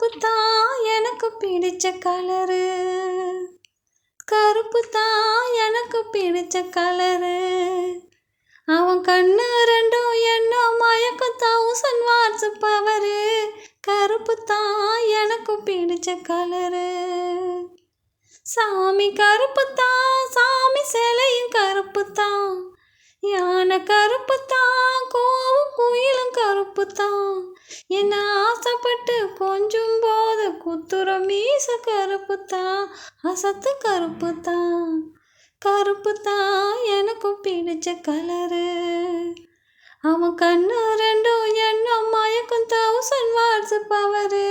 கருப்பு தான் எனக்கு பிடிச்ச கலரு கருப்பு தான் எனக்கு பிடிச்ச கலரு அவன் கண்ணு ரெண்டும் என்ன மயக்கம் தௌசண்ட் வாட்ஸ் பவரு கருப்பு தான் எனக்கு பிடிச்ச கலரு சாமி கருப்பு தான் சாமி சிலையும் கருப்பு தான் யானை கருப்பு தான் கோவும் குயிலும் கருப்பு தான் என்ன ஆசைப்பட்டு கொஞ்சம் போது குத்துற மீச கருப்பு தான் அசத்து கருப்பு தான் கருப்பு தான் எனக்கும் பிடிச்ச கலரு. அவன் கண்ணு ரெண்டும் என்ன மயக்கும் தௌசண்ட் வாட்ஸ் பவரு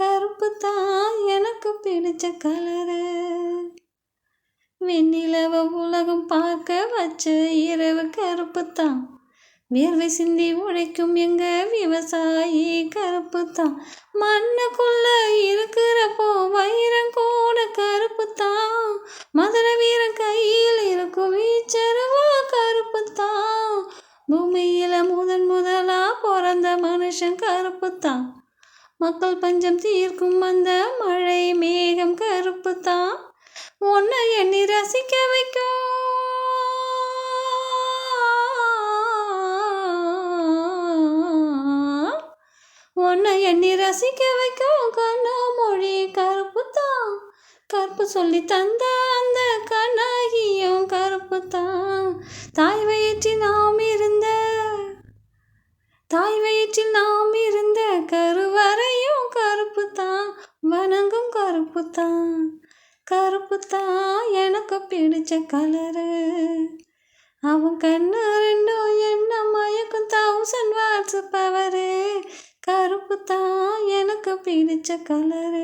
கருப்பு தான் எனக்கு பிடிச்ச கலரு. வெண்ணிலவ உலகம் பார்க்க வச்ச இரவு கருப்பு தான் வியர்வை சிந்தி உழைக்கும் எங்க விவசாயி கருப்பு தான் மண்ணுக்குள்ள இருக்கிறப்போ வைரம் கூட கருப்பு தான் மதுரை வீரன் கையில் இருக்கும் வீச்சருவா கருப்பு தான் பூமியில முதன் முதலா பிறந்த மனுஷன் கருப்பு தான் மக்கள் பஞ்சம் தீர்க்கும் அந்த மழை மேகம் கருப்பு தான் உன்னை எண்ணி ரசிக்க வைக்கும் உன்னை எண்ணி ரசிக்க வைக்கும் கண்ணா மொழி கருப்பு தான். கருப்பு சொல்லி தந்த அந்த கண்ணாகியும் கருப்பு தான். தாய் வயிற்றில் நாம் இருந்த தாய் வயிற்றில் நாம் இருந்த கருவறையும் கருப்பு தான். வணங்கும் கருப்பு தான். கருப்பு தான். எனக்கு பிடிச்ச கலரு அவன் கண்ணு ரெண்டும் என் பவரு தான் எனக்கு பிடிச்ச கலரு